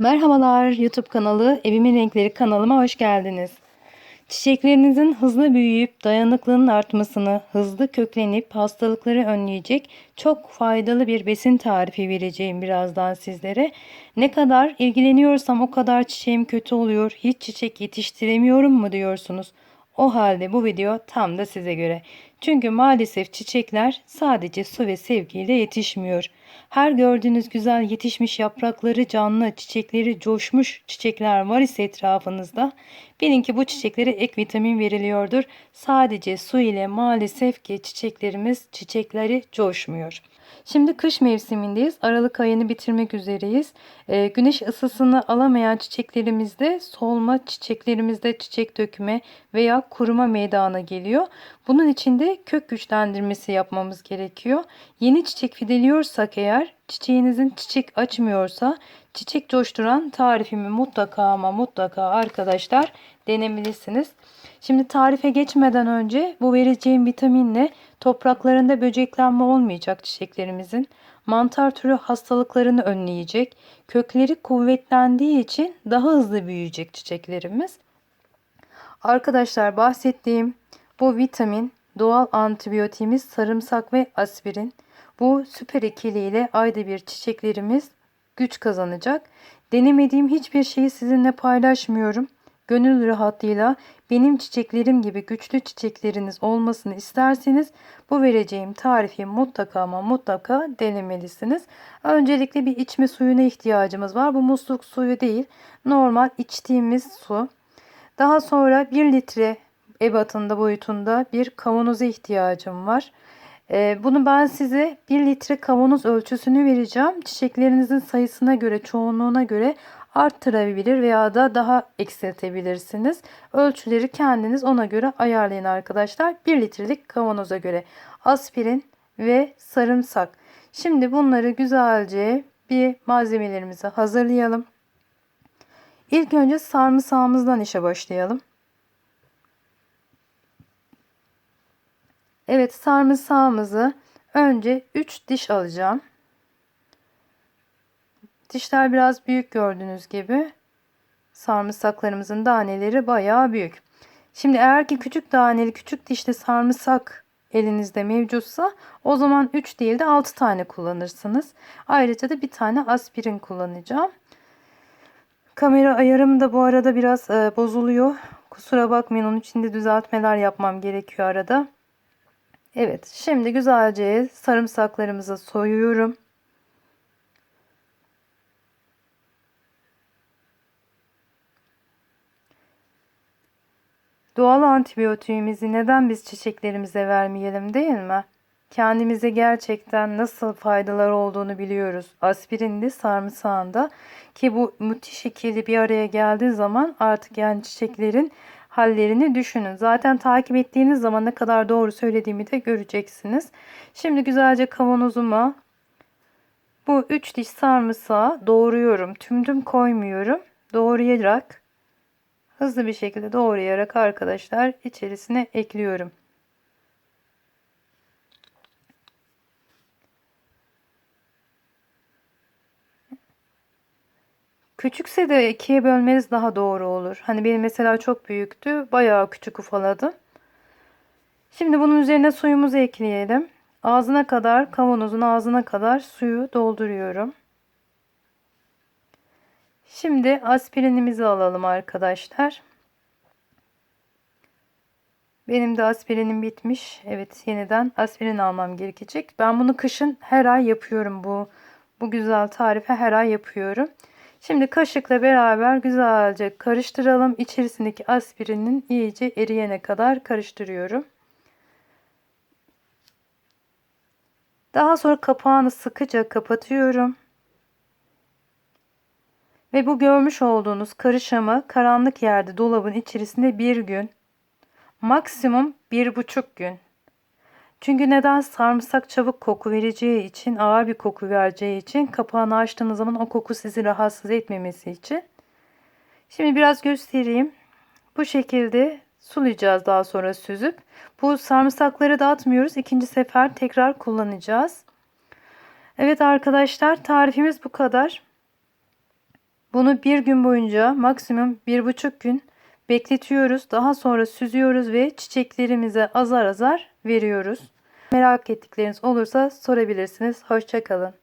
Merhabalar YouTube kanalı Evimin Renkleri kanalıma hoş geldiniz. Çiçeklerinizin hızlı büyüyüp dayanıklılığının artmasını, hızlı köklenip hastalıkları önleyecek çok faydalı bir besin tarifi vereceğim birazdan sizlere. Ne kadar ilgileniyorsam o kadar çiçeğim kötü oluyor, hiç çiçek yetiştiremiyorum mu diyorsunuz. O halde bu video tam da size göre. Çünkü maalesef çiçekler sadece su ve sevgiyle yetişmiyor. Her gördüğünüz güzel yetişmiş yaprakları canlı, çiçekleri coşmuş çiçekler var ise etrafınızda bilin ki bu çiçeklere ek vitamin veriliyordur. Sadece su ile maalesef ki çiçeklerimiz çiçekleri coşmuyor. Şimdi kış mevsimindeyiz. Aralık ayını bitirmek üzereyiz. Ee, güneş ısısını alamayan çiçeklerimizde solma, çiçeklerimizde çiçek dökme veya kuruma meydana geliyor. Bunun için de kök güçlendirmesi yapmamız gerekiyor. Yeni çiçek fideliyorsak eğer çiçeğinizin çiçek açmıyorsa çiçek coşturan tarifimi mutlaka ama mutlaka arkadaşlar denemelisiniz. Şimdi tarife geçmeden önce bu vereceğim vitaminle topraklarında böceklenme olmayacak çiçeklerimizin. Mantar türü hastalıklarını önleyecek. Kökleri kuvvetlendiği için daha hızlı büyüyecek çiçeklerimiz. Arkadaşlar bahsettiğim bu vitamin doğal antibiyotiğimiz sarımsak ve aspirin. Bu süper ikiliyle ayda bir çiçeklerimiz güç kazanacak. Denemediğim hiçbir şeyi sizinle paylaşmıyorum. Gönül rahatlığıyla benim çiçeklerim gibi güçlü çiçekleriniz olmasını isterseniz bu vereceğim tarifi mutlaka ama mutlaka denemelisiniz. Öncelikle bir içme suyuna ihtiyacımız var. Bu musluk suyu değil. Normal içtiğimiz su. Daha sonra 1 litre ebatında boyutunda bir kavanoza ihtiyacım var. Ee, bunu ben size 1 litre kavanoz ölçüsünü vereceğim. Çiçeklerinizin sayısına göre, çoğunluğuna göre arttırabilir veya da daha eksiltebilirsiniz. Ölçüleri kendiniz ona göre ayarlayın arkadaşlar. 1 litrelik kavanoza göre aspirin ve sarımsak. Şimdi bunları güzelce bir malzemelerimizi hazırlayalım. İlk önce sarımsağımızdan işe başlayalım. Evet sarımsağımızı önce 3 diş alacağım. Dişler biraz büyük gördüğünüz gibi. Sarımsaklarımızın taneleri bayağı büyük. Şimdi eğer ki küçük taneli küçük dişli sarımsak elinizde mevcutsa o zaman 3 değil de 6 tane kullanırsınız. Ayrıca da bir tane aspirin kullanacağım. Kamera ayarım da bu arada biraz e, bozuluyor. Kusura bakmayın onun için de düzeltmeler yapmam gerekiyor arada. Evet şimdi güzelce sarımsaklarımızı soyuyorum. Doğal antibiyotiğimizi neden biz çiçeklerimize vermeyelim değil mi? Kendimize gerçekten nasıl faydalar olduğunu biliyoruz. Aspirinde, sarımsağında ki bu müthiş ikili bir araya geldiği zaman artık yani çiçeklerin hallerini düşünün. Zaten takip ettiğiniz zaman ne kadar doğru söylediğimi de göreceksiniz. Şimdi güzelce kavanozuma bu 3 diş sarımsağı doğruyorum. Tüm tüm koymuyorum. Doğrayarak hızlı bir şekilde doğrayarak arkadaşlar içerisine ekliyorum. Küçükse de ikiye bölmeniz daha doğru olur. Hani benim mesela çok büyüktü. Bayağı küçük ufaladım. Şimdi bunun üzerine suyumuzu ekleyelim. Ağzına kadar kavanozun ağzına kadar suyu dolduruyorum. Şimdi aspirinimizi alalım arkadaşlar. Benim de aspirinim bitmiş. Evet yeniden aspirin almam gerekecek. Ben bunu kışın her ay yapıyorum bu bu güzel tarife her ay yapıyorum. Şimdi kaşıkla beraber güzelce karıştıralım. İçerisindeki aspirinin iyice eriyene kadar karıştırıyorum. Daha sonra kapağını sıkıca kapatıyorum. Ve bu görmüş olduğunuz karışımı karanlık yerde dolabın içerisinde bir gün, maksimum bir buçuk gün. Çünkü neden sarımsak çabuk koku vereceği için, ağır bir koku vereceği için kapağını açtığınız zaman o koku sizi rahatsız etmemesi için. Şimdi biraz göstereyim. Bu şekilde sulayacağız daha sonra süzüp. Bu sarımsakları dağıtmıyoruz. İkinci sefer tekrar kullanacağız. Evet arkadaşlar tarifimiz bu kadar. Bunu bir gün boyunca maksimum bir buçuk gün bekletiyoruz. Daha sonra süzüyoruz ve çiçeklerimize azar azar veriyoruz. Merak ettikleriniz olursa sorabilirsiniz. Hoşçakalın.